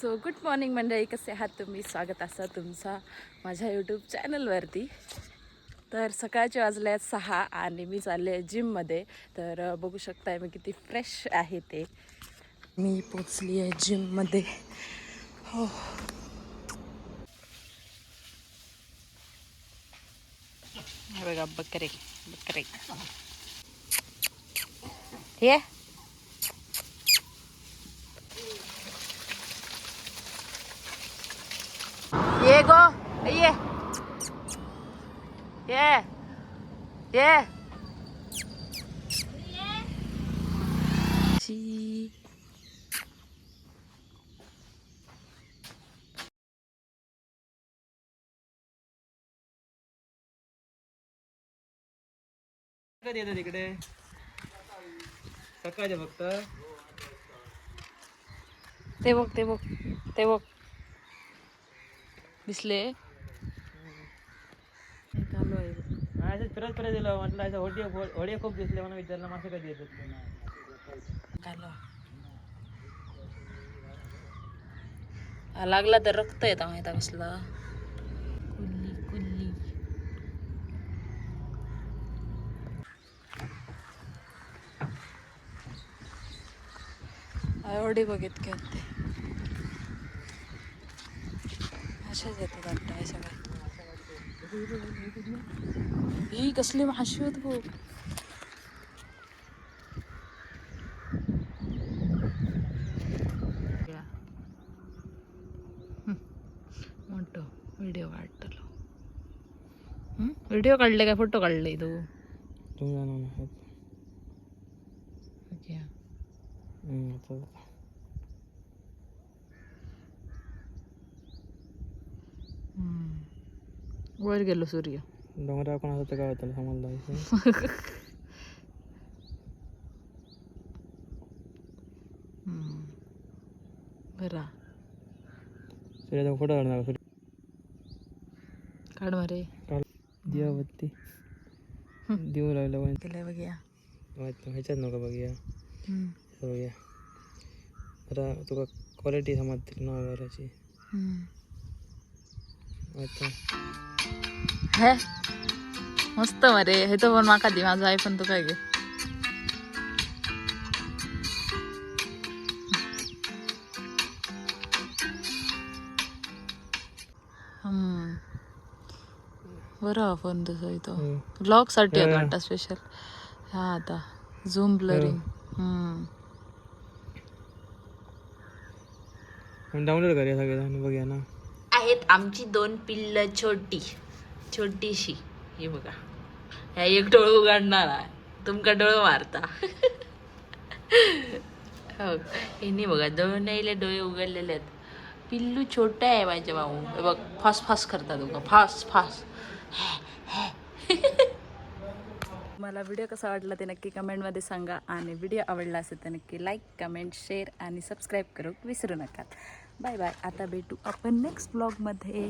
So good morning मंडळी. कसे आहात तुम्ही? स्वागत असा तुमचा माझ्या यूट्यूब चॅनलवरती तर सकाळचे वाजले आहेत सहा आणि मी चालले आहे जिममध्ये तर बघू शकताय मी किती फ्रेश आहे ते. मी पोचली आहे जिममध्ये हो. बघा बकरे बकरे. हे? ये गो ये ये ये ची कधी येतं तिकडे सकाळचे फक्त ते बघ ते बघ ते बघ दिसले. चालू आहे. बघ. असं फिरत फिरत दिलं म्हटलं असं होडी होडी खूप दिसले म्हणून विचारलं मासे कधी येतात. हा, लागला तर रक्त येतं माहिती कसला. कुल्ली कुल्ली. एवढी बघितले ते अशाच येतात वाटतं हे सगळं. ही कसली माशी होत बघ. मोठं व्हिडिओ काढतलो व्हिडिओ काढले काय फोटो काढले तू? तुम्ही जाणार ओके. वर गेलो सूर्य. डोंगरावर कोण असं काय होतं समजलं. बरा. सूर्याचा फोटो काढणार सूर्य. काढ मारे. काल दिवाबत्ती. देऊ लागलं पण केलंय बघूया ह्याच्यात नका बघूया. हे बघूया जरा तुका क्वालिटी समजतील ना हे? मस्त मरे हे तर पण माका दे. माझा आयफोन तो काय घे. बरं फोन तसं इथं. ब्लॉगसाठी होता. वाटतं स्पेशल हा आता. झूम ब्लरिंग डाउनलोड करूया सगळे बघूया ना. आहेत आमची दोन पिल्ल छोटी छोटीशी. हे बघा. ह्या एक डोळं उघडणार आहे. तुमका डोळं मारता. हो. हिने बघा डोळे नाहीले डोळे उघडलेले आहेत. पिल्लू छोटा आहे माझ्या भाऊ हे बघ फास फास करता तुका फास फास. मला व्हिडिओ कसा वाटला ते नक्की कमेंटमध्ये सांगा. आणि व्हिडिओ आवडला असेल तर नक्की लाईक कमेंट शेअर आणि सबस्क्राईब करू विसरू नका. बाय बाय आता भेटू आपण नेक्स्ट ब्लॉगमध्ये